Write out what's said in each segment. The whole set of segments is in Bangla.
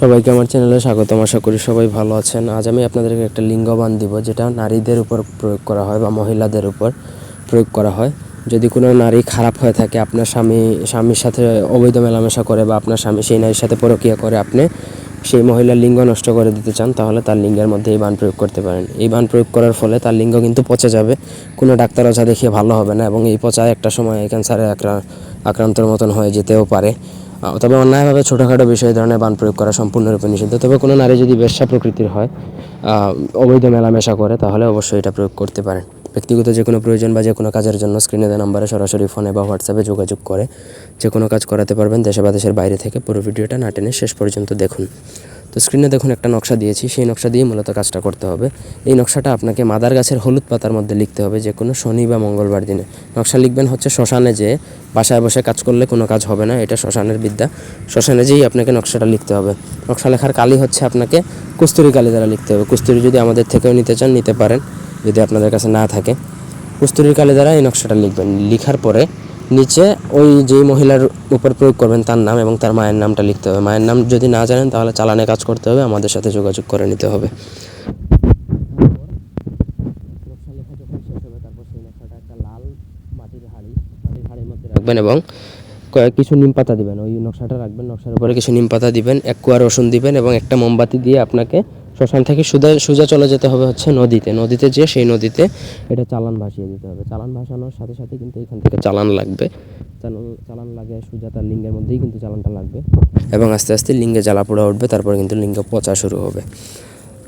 সবাইকে আমার চ্যানেলে স্বাগতম। আশা করি সবাই ভালো আছেন। আজ আমি আপনাদেরকে একটা লিঙ্গবান দিব, যেটা নারীদের উপর প্রয়োগ করা হয় বা মহিলাদের উপর প্রয়োগ করা হয়। যদি কোনো নারী খারাপ হয়ে থাকে, আপনার স্বামী, স্বামীর সাথে অবৈধ মেলামেশা করে বা আপনার স্বামী সেই নারীর সাথে পরকীয়া করে, আপনি সেই মহিলার লিঙ্গ নষ্ট করে দিতে চান, তাহলে তার লিঙ্গের মধ্যে এই বান প্রয়োগ করতে পারেন। এই বান প্রয়োগ করার ফলে তার লিঙ্গ কিন্তু পচে যাবে। কোনো ডাক্তার ওঝা দেখিয়ে ভালো হবে না এবং এই পচা একটা সময় ক্যান্সারে আক্রা- আক্রান্তর মতন হয়ে যেতেও পারে। তবে অন্যায়ভাবে ছোটোখাটো বিষয় ধরনের বান প্রয়োগ করা সম্পূর্ণরূপে নিষিদ্ধ। তবে কোনো নারী যদি বেশ্যা প্রকৃতির হয় অবৈধ মেলামেশা করে, তাহলে অবশ্যই এটা প্রয়োগ করতে পারেন। ব্যক্তিগত যে কোনো প্রয়োজন বা যে কোনো কাজের জন্য স্ক্রিনে দেওয়া নাম্বারে সরাসরি ফোনে বা হোয়াটসঅ্যাপে যোগাযোগ করে। যে কোনো কাজ করাতে পারবেন দেশে বা দেশের বাইরে থেকে। পুরো ভিডিওটা না টেনে শেষ পর্যন্ত দেখুন। তো স্ক্রিনে দেখুন একটা নকশা দিয়েছি, সেই নকশা দিয়ে মূলত কাজটা করতে হবে। এই নকশাটা আপনাকে মাদার গাছের হলুদ পাতার মধ্যে লিখতে হবে যে কোনো শনি বা মঙ্গলবার দিনে। নকশা লিখবেন হচ্ছে শ্মশানে যে বাসায় বসে কাজ করলে কোনো কাজ হবে না, এটা শ্মশানের বিদ্যা। শ্মশানে যেই আপনাকে নকশাটা লিখতে হবে। নকশা লেখার কালি হচ্ছে আপনাকে কুস্তুরি কালি দ্বারা লিখতে হবে। কুস্তুরি যদি আমাদের থেকেও নিতে চান, নিতে পারেন, যদি আপনাদের কাছে না থাকে। কুস্তুরির কালি দ্বারা এই নকশাটা লিখবেন। লিখার পরে নিচে ওই যেই মহিলার উপর প্রয়োগ করবেন তার নাম এবং তার মায়ের নামটা লিখতে হবে। মায়ের নাম যদি না জানেন, তাহলে চালানে কাজ করতে হবে। আমাদের সাথে যোগাযোগ করে নিতে হবে। রাখবেন এবং কিছু নিম পাতা দিবেন। ওই নকশাটা রাখবেন। নকশার উপরে কিছু নিম পাতা দিবেন, এক কুয়া রসুন দিবেন এবং একটা মোমবাতি দিয়ে আপনাকে শ্মশান থেকে সোজা সোজা চলে যেতে হবে হচ্ছে নদীতে। নদীতে যেয়ে সেই নদীতে এটা চালান ভাসিয়ে দিতে হবে। চালান ভাসানোর সাথে সাথে কিন্তু এখান থেকে চালান লাগবে। চালান চালান লাগে, সোজা তার লিঙ্গের মধ্যেই কিন্তু চালানটা লাগবে। এবং আস্তে আস্তে লিঙ্গে জ্বালা পোড়া উঠবে, তারপর কিন্তু লিঙ্গ পচা শুরু হবে।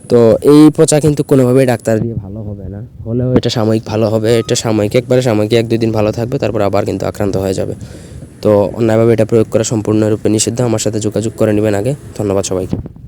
তো এই পচা কিন্তু কোনোভাবেই ডাক্তার দিয়ে ভালো হবে না। হলেও এটা সাময়িক ভালো হবে, এটা সাময়িক, একবারে সাময়িক, এক দুই দিন ভালো থাকবে, তারপর আবার কিন্তু আক্রান্ত হয়ে যাবে। তো অন্যায়ভাবে এটা প্রয়োগ করা সম্পূর্ণরূপে নিষিদ্ধ। আমার সাথে যোগাযোগ করে নেবেন আগে। ধন্যবাদ সবাইকে।